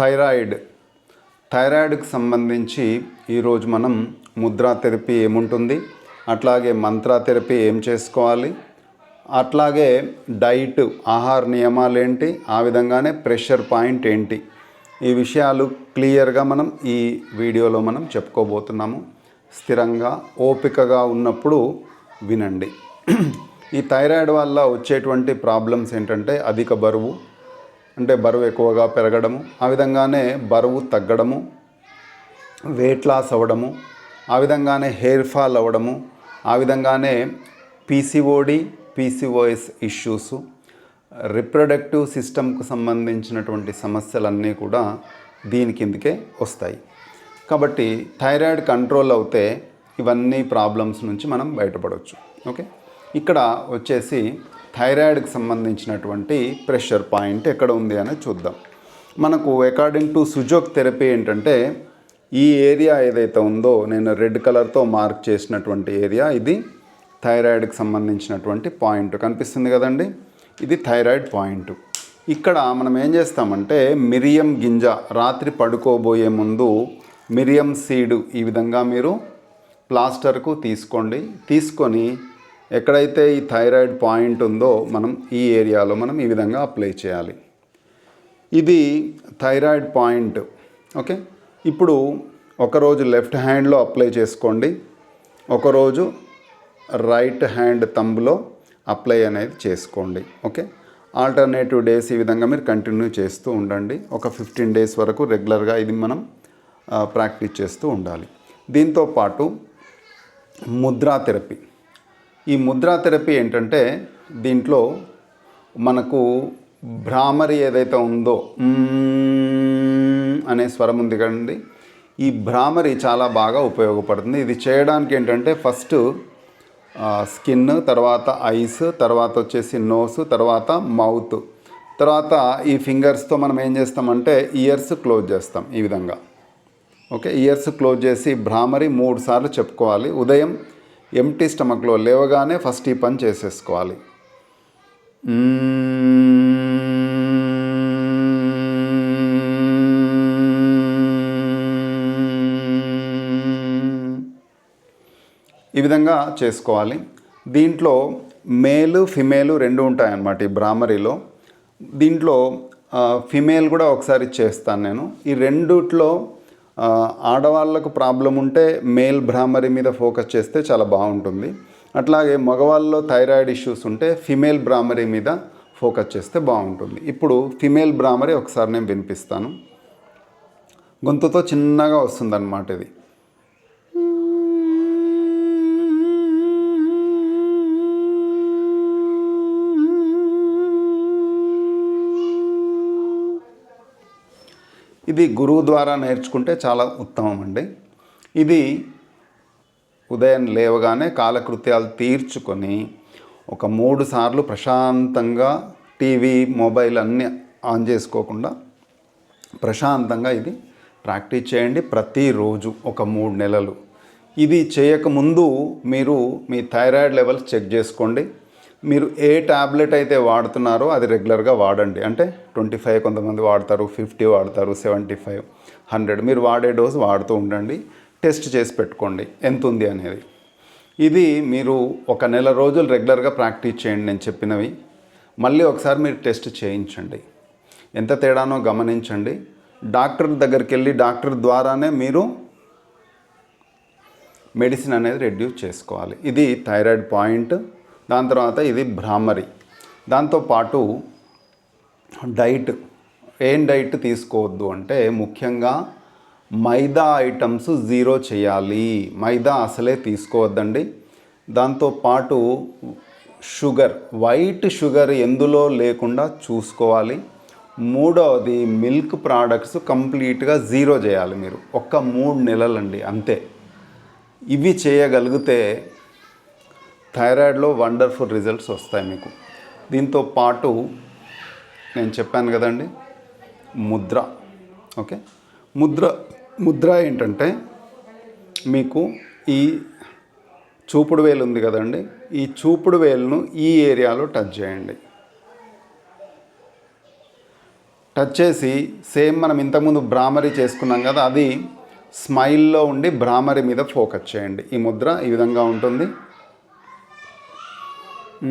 Thyroid. థైరాయిడ్కి సంబంధించి ఈరోజు మనం ముద్రా థెరపీ ఏముంటుంది? అట్లాగే మంత్రా థెరపీ ఏం చేసుకోవాలి? అట్లాగే డైట్ ఆహార నియమాలు ఏంటి ఆ విధంగానే ప్రెషర్ పాయింట్ ఏంటి? ఈ విషయాలు క్లియర్గా మనం ఈ వీడియోలో మనం చెప్పుకోబోతున్నాము. స్థిరంగా ఓపికగా ఉన్నప్పుడు వినండి. ఈ థైరాయిడ్ వల్ల వచ్చేటువంటి ప్రాబ్లమ్స్ ఏంటంటే అధిక బరువు అంటే బరువు ఎక్కువగా పెరగడము ఆ విధంగానే బరువు తగ్గడము వెయిట్ లాస్ అవ్వడము ఆ విధంగానే హెయిర్ ఫాల్ అవ్వడము ఆ విధంగానే పీసీఓడి పీసీఓఎస్ ఇష్యూస్ రిప్రొడక్టివ్ సిస్టమ్కు సంబంధించినటువంటి సమస్యలన్నీ కూడా దీని కిందకే వస్తాయి. కాబట్టి థైరాయిడ్ కంట్రోల్ అవుతే ఇవన్నీ ప్రాబ్లమ్స్ నుంచి మనం బయటపడవచ్చు ఓకే? ఇక్కడ వచ్చేసి థైరాయిడ్కి సంబంధించినటువంటి ప్రెషర్ పాయింట్ ఎక్కడ ఉంది అని చూద్దాం. మనకు అకార్డింగ్ టు సుజోక్ థెరపీ ఏంటంటే ఈ ఏరియా ఏదైతే ఉందో నేను రెడ్ కలర్తో మార్క్ చేసినటువంటి ఏరియా ఇది థైరాయిడ్కి సంబంధించినటువంటి పాయింట్ కనిపిస్తుంది కదండి? ఇది థైరాయిడ్ పాయింట్. ఇక్కడ మనం ఏం చేస్తామంటే మిరియం గింజ రాత్రి పడుకోబోయే ముందు మిరియం సీడు ఈ విధంగా మీరు ప్లాస్టర్కు తీసుకోండి. తీసుకొని ఎక్కడైతే ఈ థైరాయిడ్ పాయింట్ ఉందో మనం ఈ ఏరియాలో మనం ఈ విధంగా అప్లై చేయాలి. ఇది థైరాయిడ్ పాయింట్ ఓకే? ఇప్పుడు ఒకరోజు లెఫ్ట్ హ్యాండ్లో అప్లై చేసుకోండి. ఒకరోజు రైట్ హ్యాండ్ తంబులో అప్లై అనేది చేసుకోండి ఓకే? ఆల్టర్నేటివ్ డేస్ ఈ విధంగా మీరు కంటిన్యూ చేస్తూ ఉండండి. ఒక ఫిఫ్టీన్ డేస్ వరకు రెగ్యులర్గా ఇది మనం ప్రాక్టీస్ చేస్తూ ఉండాలి. దీంతో పాటు ముద్రా థెరపీ. ఈ ముద్రా థెరపీ ఏంటంటే దీంట్లో మనకు భ్రామరి ఏదైతే ఉందో అనే స్వరం ఉంది కదండి. ఈ భ్రామరి చాలా బాగా ఉపయోగపడుతుంది. ఇది చేయడానికి ఏంటంటే ఫస్ట్ స్కిన్ తర్వాత ఐస్ తర్వాత వచ్చేసి నోస్ తర్వాత మౌత్ తర్వాత ఈ ఫింగర్స్తో మనం ఏం చేస్తామంటే ఇయర్స్ క్లోజ్ చేస్తాం ఈ విధంగా. ఓకే ఇయర్స్ క్లోజ్ చేసి భ్రామరి మూడు సార్లు చెప్పుకోవాలి. ఉదయం ఎంటీ స్టమక్లో లేవగానే ఫస్ట్ ఈ పని చేసేసుకోవాలి. ఈ విధంగా చేసుకోవాలి. దీంట్లో మేలు ఫిమేలు రెండు ఉంటాయన్నమాట ఈ బ్రాహ్మరిలో దీంట్లో ఫిమేల్ కూడా ఒకసారి చేస్తాను నేను. ఈ రెండిట్లో ఆడవాళ్ళకు ప్రాబ్లం ఉంటే మేల్ భ్రామరి మీద ఫోకస్ చేస్తే చాలా బాగుంటుంది. అట్లాగే మగవాళ్ళలో థైరాయిడ్ ఇష్యూస్ ఉంటే ఫిమేల్ భ్రామరి మీద ఫోకస్ చేస్తే బాగుంటుంది. ఇప్పుడు ఫిమేల్ భ్రామరి ఒకసారి నేను వినిపిస్తాను. గొంతుతో చిన్నగా వస్తుందన్నమాట ఇది. ఇది గురువు ద్వారా నేర్చుకుంటే చాలా ఉత్తమం అండి ఇది ఉదయం లేవగానే కాలకృత్యాలు తీర్చుకొని ఒక మూడు సార్లు ప్రశాంతంగా టీవీ మొబైల్ అన్నీ ఆన్ చేసుకోకుండా ప్రశాంతంగా ఇది ప్రాక్టీస్ చేయండి ప్రతిరోజు ఒక మూడు నెలలు. ఇది చేయకముందు మీరు మీ థైరాయిడ్ లెవెల్స్ చెక్ చేసుకోండి. మీరు ఏ ట్యాబ్లెట్ అయితే వాడుతున్నారో అది రెగ్యులర్గా వాడండి. అంటే ట్వంటీ ఫైవ్ కొంతమంది వాడతారు ఫిఫ్టీ వాడతారు సెవెంటీ ఫైవ్ హండ్రెడ్ మీరు వాడే డోస్ వాడుతూ ఉండండి టెస్ట్ చేసి పెట్టుకోండి. ఎంత ఉంది అనేది. ఇది మీరు ఒక నెల రోజులు రెగ్యులర్గా ప్రాక్టీస్ చేయండి నేను చెప్పినవి. మళ్ళీ ఒకసారి మీరు టెస్ట్ చేయించండి. ఎంత తేడానో గమనించండి. డాక్టర్ దగ్గరికి వెళ్ళి డాక్టర్ ద్వారానే మీరు మెడిసిన్ అనేది రెడ్యూస్ చేసుకోవాలి. ఇది థైరాయిడ్ పాయింట్. దాని తర్వాత ఇది భ్రామరి. దాంతోపాటు డైట్ ఏం డైట్ తీసుకోవద్దు అంటే ముఖ్యంగా మైదా ఐటమ్స్ జీరో చేయాలి. మైదా అసలే తీసుకోవద్దండి. దాంతోపాటు షుగర్ వైట్ షుగర్ ఎందులో లేకుండా చూసుకోవాలి. మూడవది మిల్క్ ప్రోడక్ట్స్ కంప్లీట్గా జీరో చేయాలి మీరు. ఒక్క మూడు నెలలండి అంతే. ఇవి చేయగలిగితే థైరాయిడ్లో వండర్ఫుల్ రిజల్ట్స్ వస్తాయి మీకు. దీంతో పాటు నేను చెప్పాను కదండి ముద్ర ఓకే? ముద్ర ముద్ర ఏంటంటే మీకు ఈ చూపుడు వేలు ఉంది కదండి ఈ చూపుడు వేలును ఈ ఏరియాలో టచ్ చేయండి. టచ్ చేసి సేమ్ మనం ఇంతకుముందు భ్రామరి చేసుకున్నాం కదా అది స్మైల్లో ఉండి భ్రామరి మీద ఫోకస్ చేయండి. ఈ ముద్ర ఈ విధంగా ఉంటుంది. ఈ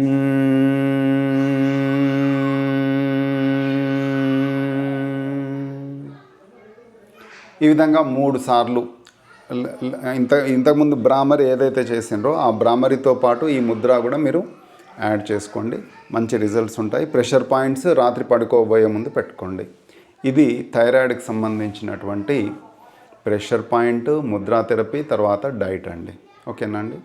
విధంగా మూడు సార్లు ఇంత ఇంతకుముందు భ్రామరి ఏదైతే చేసిండ్రో ఆ భ్రామరితో పాటు ఈ ముద్ర కూడా మీరు యాడ్ చేసుకోండి. మంచి రిజల్ట్స్ ఉంటాయి. ప్రెషర్ పాయింట్స్ రాత్రి పడుకోబోయే ముందు పెట్టుకోండి. ఇది థైరాయిడ్కి సంబంధించినటువంటి ప్రెషర్ పాయింట్ ముద్రా థెరపీ తర్వాత డైట్ అండి. ఓకేనా అండి?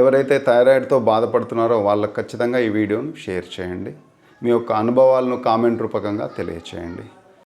ఎవరైతే థైరాయిడ్తో బాధపడుతున్నారో వాళ్ళకి ఖచ్చితంగా ఈ వీడియోను షేర్ చేయండి. మీ యొక్క అనుభవాలను కామెంట్ రూపకంగా తెలియచేయండి.